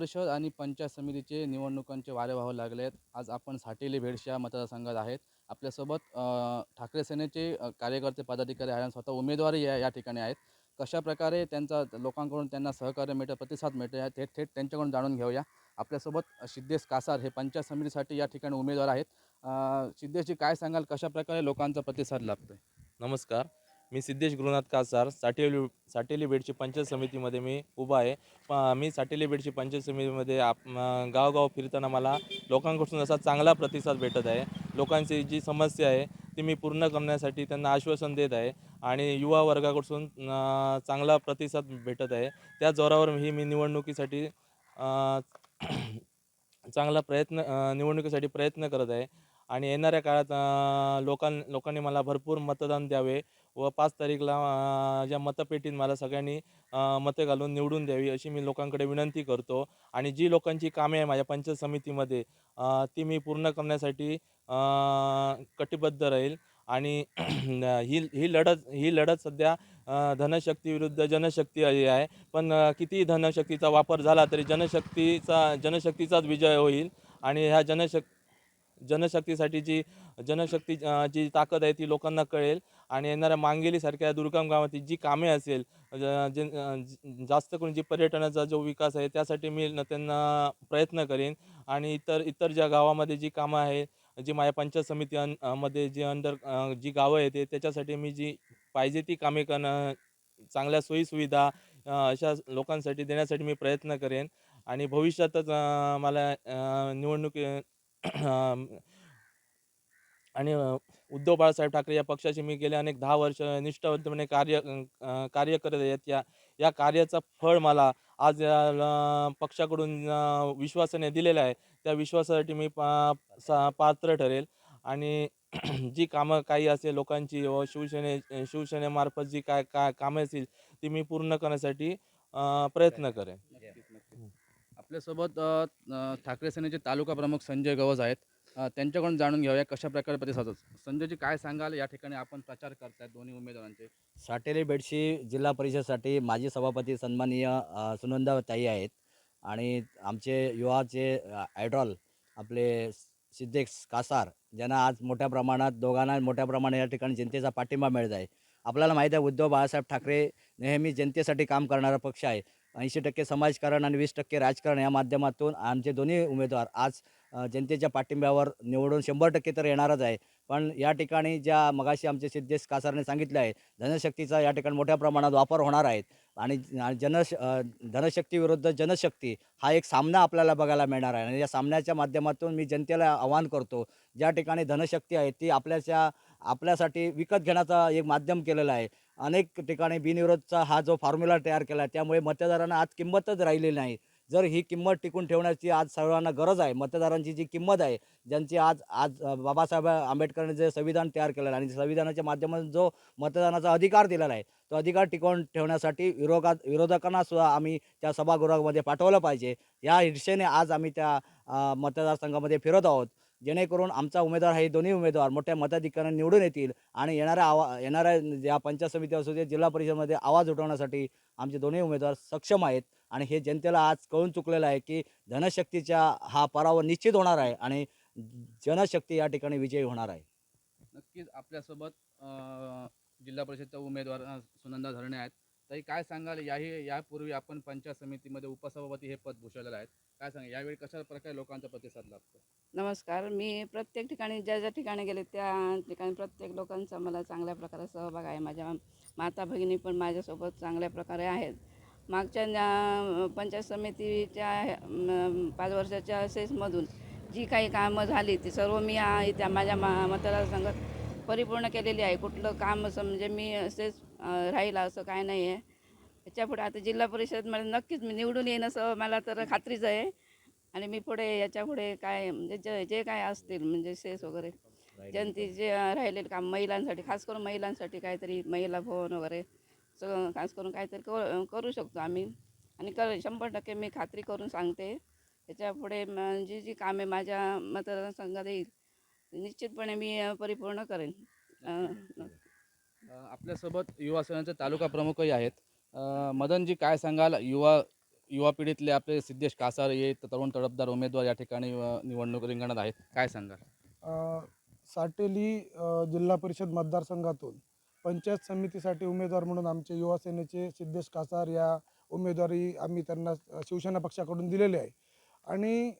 परिषद आणि पंचायत समितीचे निवडणुकांचे वारे व्हावं लागले आहेत आज आपण साटेली भेडशा मतदारसंघात आहेत. आपल्यासोबत ठाकरे सेनेचे कार्यकर्ते पदाधिकारी आहेत आणि स्वतः उमेदवारही या या ठिकाणी आहेत. कशा प्रकारे त्यांचा लोकांकडून त्यांना सहकार्य मिळतं प्रतिसाद मिळतो या थेट थेट त्यांच्याकडून जाणून घेऊया. आपल्यासोबत सिद्धेश कासार हे पंचायत समितीसाठी या ठिकाणी उमेदवार आहेत. सिद्धेशजी काय सांगाल? कशा प्रकारे लोकांचा प्रतिसाद लाभतो नमस्कार. मी सिद्धेश गुरुनाथ कासार साटेली साटेली बेडची पंचायत समितीमध्ये मी उभा आहे. प मी साटेली बेडची पंचायत समितीमध्ये आप गावगाव फिरताना मला लोकांकडून असा चांगला प्रतिसाद भेटत आहे. लोकांची जी समस्या आहे ती मी पूर्ण करण्यासाठी त्यांना आश्वासन देत आहे आणि युवा वर्गाकडून चांगला प्रतिसाद भेटत आहे. त्या जोरावर ही मी निवडणुकीसाठी चांगला प्रयत्न निवडणुकीसाठी प्रयत्न करत आहे. आणि येणाऱ्या काळात लोकां लोकांनी मला भरपूर मतदान द्यावे व पाच तारीखला ज्या मतपेटीत मला सगळ्यांनी मतं घालून निवडून द्यावी अशी मी लोकांकडे विनंती करतो. आणि जी लोकांची कामे आहे माझ्या पंचायत समितीमध्ये ती मी पूर्ण करण्यासाठी कटिबद्ध राहील. आणि ही ही लढत ही लढत सध्या धनशक्ती विरुद्ध जनशक्ती अशी आहे. पण कितीही धनशक्तीचा वापर झाला तरी जनशक्तीचा जनशक्तीचाच विजय होईल. आणि ह्या जनशक्ती जनशक्तीसाठी जी जनशक्ती जी ताकद आहे ती लोकांना कळेल आणि येणाऱ्या मांगेलीसारख्या दुर्गम गावातील जी कामे असेल जे जास्त करून जी पर्यटनाचा जो विकास आहे त्यासाठी मी त्यांना प्रयत्न करेन आणि इतर इतर ज्या गावामध्ये जी कामं आहे जी माझ्या पंचायत समिती अं, मध्ये जी अंडर जी गावं येते त्याच्यासाठी मी जी पाहिजे ती कामे करणं चांगल्या सोयीसुविधा अशा लोकांसाठी देण्यासाठी मी प्रयत्न करेन आणि भविष्यातच मला निवडणुकी आणि उद्धव बाळासाहेब ठाकरे या पक्षाचे मी गेले अनेक दहा वर्ष निष्ठावंतपणे कार्य कार्य करत आहेत. या या कार्याचं फळ मला आज या पक्षाकडून विश्वासाने दिलेलं आहे. त्या विश्वासासाठी मी पा सा- पात्र ठरेल. आणि जी कामं काही असेल लोकांची व शिवसेने शिवसेनेमार्फत जी काय काय कामं असतील ती मी पूर्ण करण्यासाठी प्रयत्न करेन. आपल्यासोबत ठाकरे सेनेचे तालुका प्रमुख संजय गवज आहेत. त्यांच्याकडून जाणून घेऊया कशा प्रकारे प्रतिसाद संजयजी काय सांगाल? या ठिकाणी आपण प्रचार करताय दोन्ही उमेदवारांचे. साटेली बेडशी जिल्हा परिषदसाठी माजी सभापती सन्माननीय सुनंदा ताई आहेत. आणि आमचे युवाचे ॲड्रॉल आयडॉल आपले सिद्धेक्स कासार ज्यांना आज मोठ्या प्रमाणात दोघांना मोठ्या प्रमाणात या ठिकाणी जनतेचा पाठिंबा मिळत आहे. आपल्याला माहीत आहे उद्धव बाळासाहेब ठाकरे नेहमी जनतेसाठी काम करणारा पक्ष आहे. ऐंशी टक्के समाजकारण आणि वीस टक्के राजकारण या माध्यमातून आमचे दोन्ही उमेदवार आज जनतेच्या पाठिंब्यावर निवडून शंभर टक्के तर येणारच आहे. पण या ठिकाणी ज्या मगाशी आमचे सिद्धेश कासारने सांगितले आहे धनशक्तीचा या ठिकाणी मोठ्या प्रमाणात वापर होणार आहेत आणि जनश धनशक्ती विरुद्ध जनशक्ती हा एक सामना आपल्याला बघायला मिळणार आहे. आणि या सामन्याच्या माध्यमातून मी जनतेला आवाहन करतो ज्या ठिकाणी धनशक्ती आहे ती आपल्याच्या आपल्यासाठी विकत घेण्याचा एक माध्यम केलेलं आहे. अनेक ठिकाणी बिनविरोधचा हा जो फॉर्म्युला तयार केला आहे त्यामुळे मतदारांना आज किंमतच राहिलेली नाही. जर ही किंमत टिकून ठेवण्याची आज सर्वांना गरज आहे मतदारांची जी किंमत आहे ज्यांची आज आज बाबासाहेब आंबेडकरांनी जे संविधान तयार केलेलं आहे आणि संविधानाच्या माध्यमातून जो मतदानाचा अधिकार दिलेला आहे तो अधिकार टिकवून ठेवण्यासाठी विरोधात विरोधकांना सुद्धा आम्ही त्या सभागृहामध्ये पाठवलं पाहिजे. या ईर्षेने आज आम्ही त्या मतदारसंघामध्ये फिरत आहोत. जेणेकरून आमचा उमेदवार हे दोन्ही उमेदवार मोठ्या मताधिकाऱ्यांनी निवडून येतील आणि येणाऱ्या आवा येणाऱ्या ज्या पंचायत समिती असू दे जिल्हा परिषदमध्ये आवाज उठवण्यासाठी आमचे दोन्ही उमेदवार सक्षम आहेत. आणि हे जनतेला आज कळून चुकलेलं आहे की धनशक्तीच्या हा पराभव निश्चित होणार आहे आणि जनशक्ती या ठिकाणी विजयी होणार आहे. नक्कीच आपल्यासोबत जिल्हा परिषदच्या उमेदवार सुनंदा धरणे आहेत. ताई काय सांगाल? याही यापूर्वी आपण पंचायत समितीमध्ये उपसभापती हे पद भूषवलेलं आहे. काय सांगा यावेळी कशा प्रकारे लोकांचा प्रतिसाद लाभतो? नमस्कार. मी प्रत्येक ठिकाणी ज्या ज्या ठिकाणी गेले त्या ठिकाणी प्रत्येक लोकांचा मला चांगल्या प्रकारे सहभाग आहे. माझ्या माता भगिनी पण माझ्यासोबत चांगल्या प्रकारे आहेत. मागच्या पंचायत समितीच्या पाच वर्षाच्या सेसमधून जी काही कामं झाली ती सर्व मी त्या माझ्या मा मतदारसंघात परिपूर्ण केलेली आहे. कुठलं काम असं म्हणजे मी असेच राहिला असं काय नाही आहे. त्याच्यापुढे आता जिल्हा परिषदमध्ये नक्कीच मी निवडून येईन असं मला तर खात्रीच आहे. आणि मी पुढे याच्यापुढे काय म्हणजे जे जे काय असतील म्हणजे सेस वगैरे. जनतेचे जे राहिलेले काम महिलांसाठी खास करून महिलांसाठी काहीतरी महिला भवन वगैरे सगळं खास करून काहीतरी करू करू शकतो आम्ही. आणि कर शंभर टक्के मी खात्री करून सांगते. त्याच्या पुढे म्हणजे जी जी कामे माझ्या मतदारसंघात येईल निश्चितपणे मी परिपूर्ण करेन. आपल्यासोबत युवा सेनेचे तालुका प्रमुखही आहेत. अ, मदनजी काय सांगाल? युवा युवा पिढीतले आपले सिद्धेश कासार हे तरुण तडफदार उमेदवार या ठिकाणी अ, निवडणूक रिंगणात आहेत. काय सांगाल? अ, साटेली अ, जिल्हा परिषद मतदारसंघातून पंचायत समितीसाठी उमेदवार म्हणून आमचे युवा सेनेचे सिद्धेश कासार या उमेदवारी आम्ही त्यांना अ, शिवसेना पक्षाकडून दिलेले आहे. आणि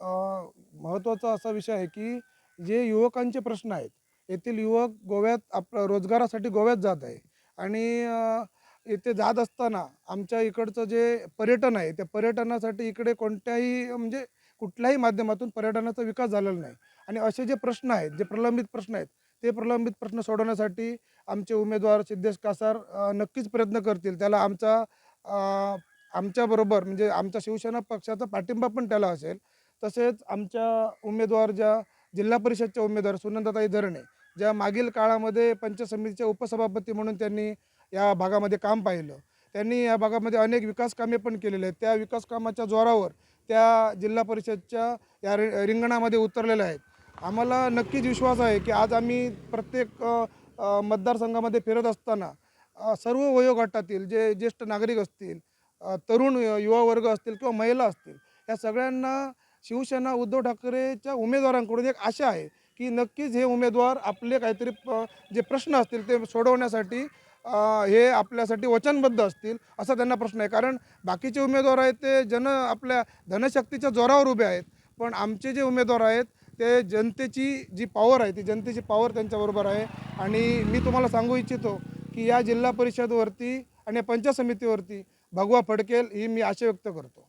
महत्त्वाचा असा विषय आहे की जे युवकांचे प्रश्न आहेत येथील युवक गोव्यात आप रोजगारासाठी गोव्यात जात आहे. आणि येथे इथे जात असताना आमच्या इकडचं जे पर्यटन आहे त्या पर्यटनासाठी इकडे कोणत्याही म्हणजे कुठल्याही माध्यमातून पर्यटनाचा विकास झालेला नाही. आणि असे जे प्रश्न आहेत जे प्रलंबित प्रश्न आहेत ते प्रलंबित प्रश्न सोडवण्यासाठी आमचे उमेदवार सिद्धेश कासार नक्कीच प्रयत्न करतील. त्याला आमचा आमच्याबरोबर म्हणजे आमच्या शिवसेना पक्षाचा पाठिंबा पण त्याला असेल. तसेच आमच्या उमेदवार ज्या जिल्हा परिषदच्या उमेदवार सुनंदाताई धरणे ज्या मागील काळामध्ये पंचायत समितीच्या उपसभापती म्हणून त्यांनी या भागामध्ये काम पाहिलं. त्यांनी या भागामध्ये अनेक विकास कामे पण केलेले आहेत. त्या विकास कामाच्या जोरावर त्या जिल्हा परिषदच्या या रि रिंगणामध्ये उतरलेल्या आहेत. आम्हाला नक्कीच विश्वास आहे की आज आम्ही प्रत्येक मतदारसंघामध्ये फिरत असताना सर्व वयोगटातील जे ज्येष्ठ नागरिक असतील तरुण युवा वर्ग असतील किंवा महिला असतील या सगळ्यांना शिवसेना उद्धव ठाकरेच्या उमेदवारांकडून एक आशा आहे की नक्कीच हे उमेदवार आपले काहीतरी प जे प्रश्न असतील ते सोडवण्यासाठी हे आपल्यासाठी वचनबद्ध असतील असा त्यांना प्रश्न आहे. कारण बाकीचे उमेदवार आहेत ते जन आपल्या धनशक्तीच्या जोरावर उभे आहेत. पण आमचे जे उमेदवार आहेत ते जनतेची जी पॉवर आहे ती जनतेची पॉवर त्यांच्याबरोबर आहे. आणि मी तुम्हाला सांगू इच्छितो की या जिल्हा परिषदवरती आणि या पंचायत समितीवरती भगवा फडकेल ही मी आशा व्यक्त करतो.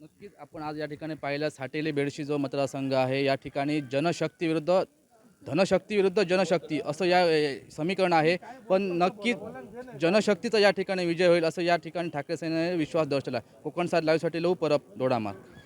नक्कीच आपण आज या ठिकाणी पाहिलं साटेली बेडशी जो मतदारसंघ आहे या ठिकाणी जनशक्ती विरुद्ध धनशक्ती विरुद्ध जनशक्ती असं या समीकरण आहे. पण नक्कीच जनशक्तीचा या ठिकाणी विजय होईल असं या ठिकाणी ठाकरे सेनेने विश्वास दर्शवला. कोकण साथ लाईव्हसाठी लऊ परब दोडामार्ग